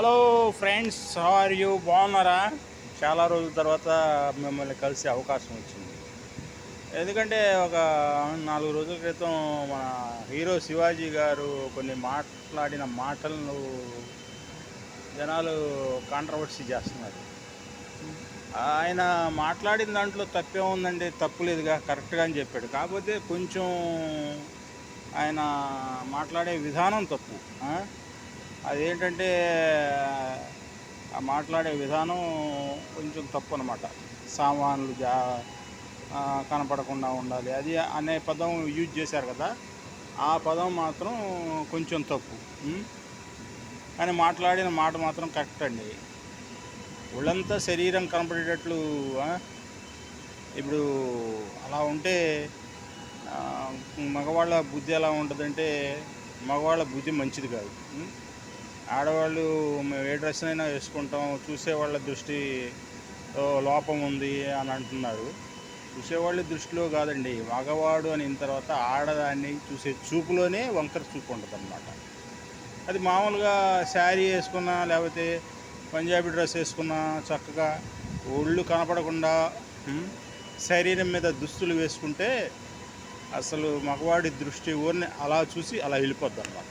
Hello friends are you బాగున్నారా? చాలా రోజుల తర్వాత మిమ్మల్ని కలిసే అవకాశం వచ్చింది. ఎందుకంటే ఒక నాలుగు రోజుల క్రితం మన హీరో శివాజీ గారు కొన్ని మాట్లాడిన మాటలను జనాలు కాంట్రవర్సీ చేస్తున్నారు. ఆయన మాట్లాడిన దాంట్లో తప్పే ఉందండి తప్పు లేదుగా కరెక్ట్గా అని చెప్పాడు. కాకపోతే కొంచెం ఆయన మాట్లాడే విధానం తప్పు. అదేంటంటే మాట్లాడే విధానం కొంచెం తప్పు అనమాట సామాన్లు జా కనపడకుండా ఉండాలి. అది అనే పదం యూజ్ చేశారు కదా ఆ పదం మాత్రం కొంచెం తప్పు. కానీ మాట్లాడిన మాట మాత్రం కరెక్ట్ అండి. ఒళ్ళంతా శరీరం కనపడేటట్లు ఇప్పుడు అలా ఉంటే మగవాళ్ళ బుద్ధి ఎలా ఉంటుందంటే మగవాళ్ళ బుద్ధి మంచిది కాదు. ఆడవాళ్ళు మేము ఏ డ్రెస్ అయినా వేసుకుంటాం చూసేవాళ్ళ దృష్టి లోపం ఉంది అని అంటున్నారు. చూసేవాళ్ళ దృష్టిలో కాదండి మగవాడు అని తర్వాత ఆడదాన్ని చూసే చూపులోనే వంకర చూపు ఉంటుంది అనమాట అది మామూలుగా శారీ వేసుకున్నా లేకపోతే పంజాబీ డ్రెస్ వేసుకున్నా చక్కగా ఒళ్ళు కనపడకుండా శరీరం మీద దుస్తులు వేసుకుంటే అసలు మగవాడి దృష్టి ఊరిని అలా చూసి అలా వెళ్ళిపోద్ది అనమాట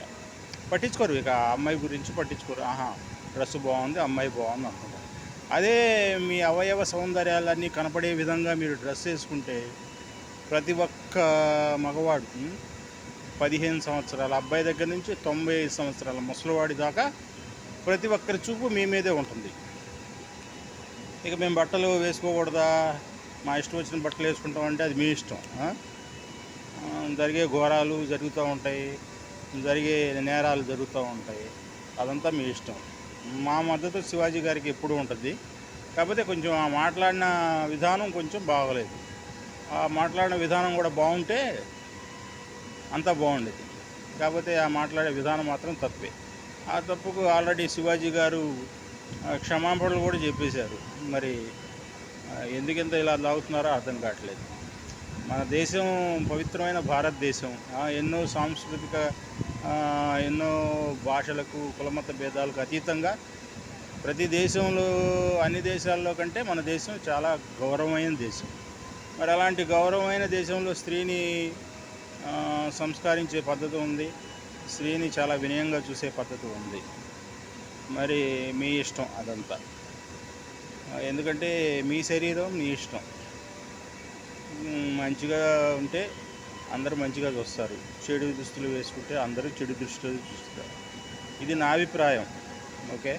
పట్టించుకోరు. ఇక అమ్మాయి గురించి పట్టించుకోరు. ఆహా డ్రెస్ బాగుంది అమ్మాయి బాగుంది అనుకుంటారు అదే మీ అవయవ సౌందర్యాలన్నీ కనపడే విధంగా మీరు డ్రెస్ వేసుకుంటే ప్రతి ఒక్క మగవాడు పదిహేను సంవత్సరాల అబ్బాయి దగ్గర నుంచి తొంభై ఐదు సంవత్సరాల ముసలివాడి దాకా ప్రతి ఒక్కరి చూపు మీ మీదే ఉంటుంది. ఇక మేము బట్టలు వేసుకోకూడదా? మా ఇష్టం వచ్చిన బట్టలు వేసుకుంటామంటే అది మీ ఇష్టం జరిగే ఘోరాలు జరుగుతూ ఉంటాయి. జరిగే నేరాలు జరుగుతూ ఉంటాయి. అదంతా మీ ఇష్టం. మా మద్దతు శివాజీ గారికి ఎప్పుడూ ఉంటుంది. కాకపోతే కొంచెం ఆ మాట్లాడిన విధానం కొంచెం బాగలేదు. ఆ మాట్లాడిన విధానం కూడా బాగుంటే అంతా బాగుండేది. కాకపోతే ఆ మాట్లాడే విధానం మాత్రం తప్పే. ఆ తప్పుకు ఆల్రెడీ శివాజీ గారు క్షమాపణలు కూడా చెప్పేశారు. మరి ఎందుకింత ఇలా లాగుతున్నారో అర్థం కావట్లేదు. మన దేశం పవిత్రమైన భారతదేశం. ఎన్నో సాంస్కృతిక ఎన్నో భాషలకు కులమత భేదాలకు అతీతంగా ప్రతి దేశంలో అన్ని దేశాల్లో కంటే మన దేశం చాలా గౌరవమైన దేశం. మరి అలాంటి గౌరవమైన దేశంలో స్త్రీని సంస్కరించే పద్ధతి ఉంది. స్త్రీని చాలా వినయంగా చూసే పద్ధతి ఉంది. మరి మీ ఇష్టం అదంతా. ఎందుకంటే మీ శరీరం మీ ఇష్టం. మంచిగా ఉంటే అందరూ మంచిగా చూస్తారు. చెడు దుస్తులు వేసుకుంటే అందరూ చెడు దృష్టిలో చూస్తారు. ఇది నా అభిప్రాయం. ఓకే?